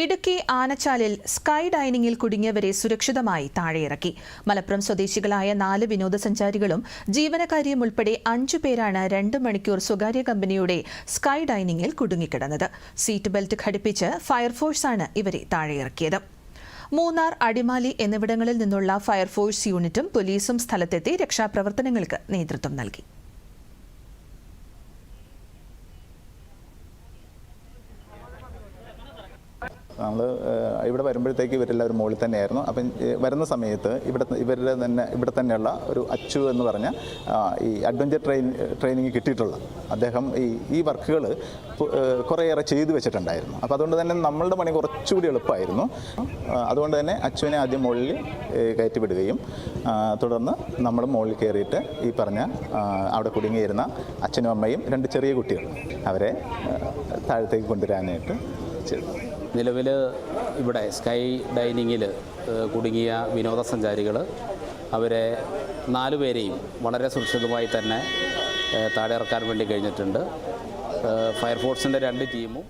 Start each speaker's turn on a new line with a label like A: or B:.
A: Idukki ആനച്ചാലിൽ sky ഡൈനിങ്ങിൽ കുടുങ്ങിയവരെ സുരക്ഷിതമായി താഴെയിറക്കി. മലപ്പുറം സ്വദേശികളായ നാല് വിനോദസഞ്ചാരികളും ജീവനക്കാരിയും ഉൾപ്പെടെ അഞ്ചു പേരാണ് രണ്ട് മണിക്കൂർ സ്വകാര്യ കമ്പനിയുടെ സ്കൈ ഡൈനിങ്ങിൽ കുടുങ്ങിക്കിടന്നത്. സീറ്റ് ബെൽറ്റ് ഘടിപ്പിച്ച് ഫയർഫോഴ്സാണ് ഇവരെ താഴെയിറക്കിയത്. മൂന്നാർ അടിമാലി എന്നിവിടങ്ങളിൽ നിന്നുള്ള ഫയർഫോഴ്സ് യൂണിറ്റും പോലീസും സ്ഥലത്തെത്തി രക്ഷാപ്രവർത്തനങ്ങൾക്ക് നേതൃത്വം നൽകി.
B: നമ്മൾ ഇവിടെ വരുമ്പോഴത്തേക്ക് ഇവരെല്ലാവരും മുകളിൽ തന്നെയായിരുന്നു. അപ്പം വരുന്ന സമയത്ത് ഇവിടെ ഇവരുടെ തന്നെ ഇവിടെ തന്നെയുള്ള ഒരു അച്ചു എന്ന് പറഞ്ഞ ഈ അഡ്വഞ്ചർ ട്രെയിൻ ട്രെയിനിങ് കിട്ടിയിട്ടുള്ള അദ്ദേഹം ഈ ഈ വർക്കുകൾ കുറേയേറെ ചെയ്തു വെച്ചിട്ടുണ്ടായിരുന്നു. അപ്പോൾ അതുകൊണ്ട് തന്നെ നമ്മളുടെ പണി കുറച്ചുകൂടി എളുപ്പമായിരുന്നു. അതുകൊണ്ട് തന്നെ അച്ചുവിനെ ആദ്യം മുകളിൽ കയറ്റി വിടുകയും തുടർന്ന് നമ്മൾ മുകളിൽ കയറിയിട്ട് ഈ പറഞ്ഞ അവിടെ കുടുങ്ങിയിരുന്ന അച്ഛനും അമ്മയും രണ്ട് ചെറിയ കുട്ടികൾ അവരെ താഴത്തേക്ക് കൊണ്ടുവരാനായിട്ട് ചെയ്തു.
C: നിലവിൽ ഇവിടെ സ്കൈ ഡൈനിങ്ങിൽ കുടുങ്ങിയ വിനോദസഞ്ചാരികൾ അവരെ നാലുപേരെയും വളരെ സുരക്ഷിതമായി തന്നെ താഴെ ഇറക്കാൻ വേണ്ടി കഴിഞ്ഞിട്ടുണ്ട്. ഫയർഫോഴ്സിന്റെ രണ്ട് ടീമും